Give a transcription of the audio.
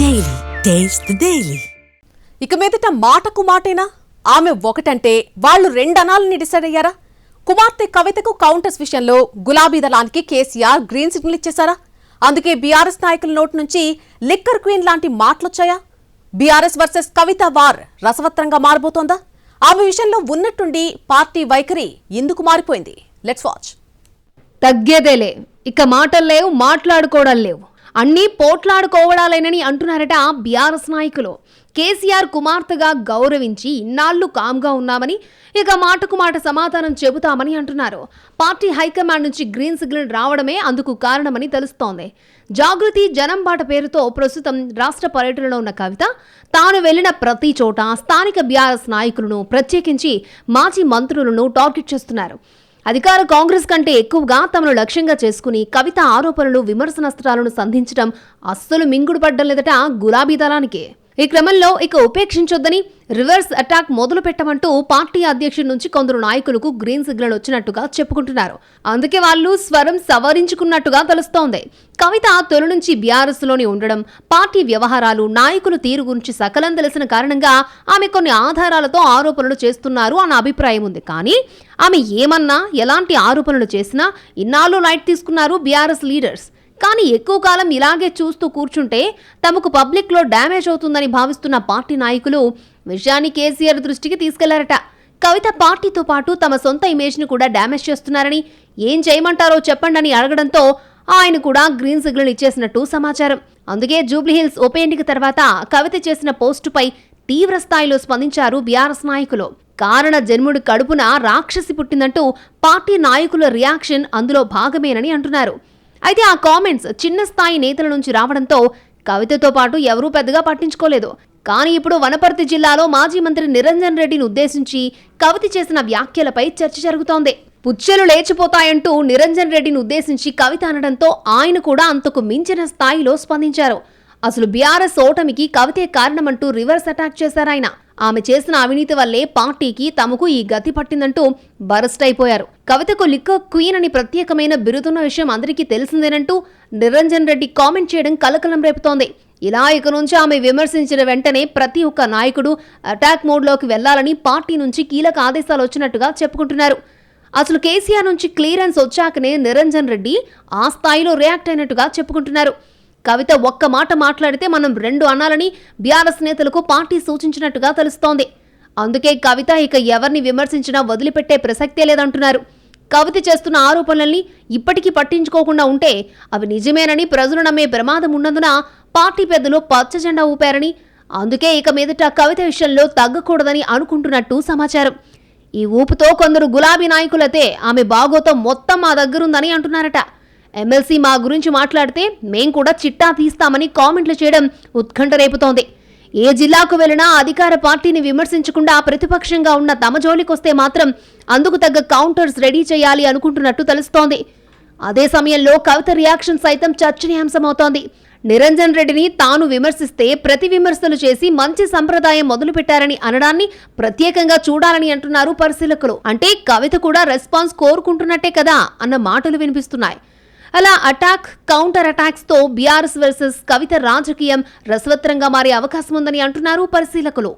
Daily. Taste the Daily. ఇక మీదట మాటకు మాటేనా? ఆమె ఒకటంటే వాళ్ళు రెండనాలని డిసైడ్ అయ్యారా? కుమార్తె కవితకు కౌంటర్స్ విషయంలో గులాబీ దళానికి కేసీఆర్ గ్రీన్ సిగ్నల్ ఇచ్చేశారా? అందుకే బీఆర్ఎస్ నాయకుల నోటి నుంచి లిక్కర్ క్వీన్ లాంటి మాటలొచ్చాయా? బీఆర్ఎస్ వర్సెస్ కవిత వార్ రసవత్రంగా మారబోతోందా? ఆమె విషయంలో ఉన్నట్టుండి పార్టీ వైఖరి ఎందుకు మారిపోయింది? లెట్స్ వాచ్ తగ్గేదేలే. ఇక మాటలు లేవు మాట్లాడుకోవడం లేవు. అన్నీ పోట్లాడుకోవడాలేనని అంటున్నారట బీఆర్ఎస్ నాయకులు. కేసీఆర్ కుమార్తెగా గౌరవించి ఇన్నాళ్ళు కామ్గా ఉన్నామని ఇక మాటకు మాట సమాధానం చెబుతామని అంటున్నారు. పార్టీ హైకమాండ్ నుంచి గ్రీన్ సిగ్నల్ రావడమే అందుకు కారణమని తెలుస్తోంది. జాగృతి జనం బాట పేరుతో ప్రస్తుతం రాష్ట్ర పర్యటనలో ఉన్న కవిత తాను వెళ్ళిన ప్రతి చోట స్థానిక బీఆర్ఎస్ నాయకులను ప్రత్యేకించి మాజీ మంత్రులను టార్గెట్ చేస్తున్నారు. అధికార కాంగ్రెస్ కంటే ఎక్కువగా తమను లక్ష్యంగా చేసుకుని కవిత ఆరోపణలు విమర్శనాస్త్రాలను సంధించడం అస్సలు మింగుడుపడ్డం లేదట గులాబీ దళానికే. ఈ క్రమంలో ఇక ఉపేక్షించొద్దని రివర్స్ అటాక్ మొదలు పెట్టమంటూ పార్టీ అధ్యక్షుడి నుంచి కొందరు నాయకులకు గ్రీన్ సిగ్నల్ వచ్చినట్టుగా చెప్పుకుంటున్నారు. అందుకే వాళ్ళు స్వరం సవరించుకున్నట్టుగా తెలుస్తోంది. కవిత తొలి నుంచి బీఆర్ఎస్లోని ఉండడం పార్టీ వ్యవహారాలు నాయకుల తీరు గురించి సకలం తెలిసిన కారణంగా ఆమె కొన్ని ఆధారాలతో ఆరోపణలు చేస్తున్నారు అన్న అభిప్రాయం ఉంది. కానీ ఆమె ఏమన్నా ఎలాంటి ఆరోపణలు చేసినా ఇన్నాళ్ళు లైట్ తీసుకున్నారు బీఆర్ఎస్ లీడర్స్. కానీ ఎక్కువ కాలం ఇలాగే చూస్తూ కూర్చుంటే తమకు పబ్లిక్లో డ్యామేజ్ అవుతుందని భావిస్తున్న పార్టీ నాయకులు విషయాన్ని కేసీఆర్ దృష్టికి తీసుకెళ్ళారట. కవిత పార్టీతో పాటు తమ సొంత ఇమేజ్ను కూడా డ్యామేజ్ చేస్తున్నారని ఏం చేయమంటారో చెప్పండి అని అడగడంతో ఆయన కూడా గ్రీన్ సిగ్నల్ ఇచ్చేసినట్టు సమాచారం. అందుకే జూబ్లీహిల్స్ ఉప ఎన్నిక తర్వాత కవిత చేసిన పోస్టుపై తీవ్ర స్థాయిలో స్పందించారు బీఆర్ఎస్ నాయకులు. కారణ జన్ముడి కడుపున రాక్షసి పుట్టిందంటూ పార్టీ నాయకుల రియాక్షన్ అందులో భాగమేనని అంటున్నారు. అయితే ఆ కామెంట్స్ చిన్న స్థాయి నేతల నుంచి రావడంతో కవితతో పాటు ఎవరూ పెద్దగా పట్టించుకోలేదు. కానీ ఇప్పుడు వనపర్తి జిల్లాలో మాజీ మంత్రి నిరంజన్ రెడ్డిని ఉద్దేశించి కవిత చేసిన వ్యాఖ్యలపై చర్చ జరుగుతోంది. పుచ్చలు లేచిపోతాయంటూ నిరంజన్ రెడ్డిని ఉద్దేశించి కవిత అనడంతో ఆయన కూడా అంతకు మించిన స్థాయిలో స్పందించారు. అసలు బీఆర్ఎస్ ఓటమికి కవితే కారణమంటూ రివర్స్ అటాక్ చేశారాయన ఆమె చేసిన అవినీతి వల్లే పార్టీకి తమకు ఈ గతి పట్టిందంటూ బరస్ట్ అయిపోయారు. కవితకు లిక్క క్వీన్ అని ప్రత్యేకమైన బిరుదున్న విషయం అందరికీ తెలిసిందేనంటూ నిరంజన్ రెడ్డి కామెంట్ చేయడం కలకలం రేపుతోంది. ఇలా ఇక నుంచి ఆమె విమర్శించిన వెంటనే ప్రతి ఒక్క నాయకుడు అటాక్ మోడ్లోకి వెళ్ళాలని పార్టీ నుంచి కీలక ఆదేశాలు వచ్చినట్టుగా చెప్పుకుంటున్నారు. అసలు కేసీఆర్ నుంచి క్లియరెన్స్ వచ్చాకనే నిరంజన్ రెడ్డి ఆ స్థాయిలో రియాక్ట్ అయినట్టుగా చెప్పుకుంటున్నారు. కవిత ఒక్క మాట మాట్లాడితే మనం రెండు అనాలని బీఆర్ఎస్ నేతలకు పార్టీ సూచించినట్టుగా తెలుస్తోంది. అందుకే కవిత ఇక ఎవరిని విమర్శించినా వదిలిపెట్టే ప్రసక్తే లేదంటున్నారు. కవిత చేస్తున్న ఆరోపణల్ని ఇప్పటికీ పట్టించుకోకుండా ఉంటే అవి నిజమేనని ప్రజలు నమ్మే ప్రమాదం ఉన్నందున పార్టీ పెద్దలు పచ్చ జెండా ఊపారని అందుకే ఇక మీదట కవిత విషయంలో తగ్గకూడదని అనుకుంటున్నట్టు సమాచారం. ఈ ఊపుతో కొందరు గులాబీ నాయకులతే ఆమె బాగోతో మొత్తం మా దగ్గరుందని అంటున్నారట. ఎమ్మెల్సీ మా గురించి మాట్లాడితే మేం కూడా చిట్టా తీస్తామని కామెంట్లు చేయడం ఉత్కంఠ రేపుతోంది. ఏ జిల్లాకు వెళ్ళినా అధికార పార్టీని విమర్శించకుండా ప్రతిపక్షంగా ఉన్న తమ జోలికొస్తే మాత్రం అందుకు తగ్గ కౌంటర్స్ రెడీ చేయాలి అనుకుంటున్నట్టు తెలుస్తోంది. అదే సమయంలో కవిత రియాక్షన్ సైతం చర్చనీయాంశమవుతోంది. నిరంజన్ రెడ్డిని తాను విమర్శిస్తే ప్రతి విమర్శలు చేసి మంచి సంప్రదాయం మొదలుపెట్టారని అనడాన్ని ప్రత్యేకంగా చూడాలని అంటున్నారు పరిశీలకులు. అంటే కవిత కూడా రెస్పాన్స్ కోరుకుంటున్నట్టే కదా అన్న మాటలు వినిపిస్తున్నాయి. అలా అటాక్ కౌంటర్ అటాక్స్తో బీఆర్ఎస్ వర్సెస్ కవిత రాజకీయం రసవత్రంగా మారే అవకాశం ఉందని అంటున్నారు పరిశీలకులు.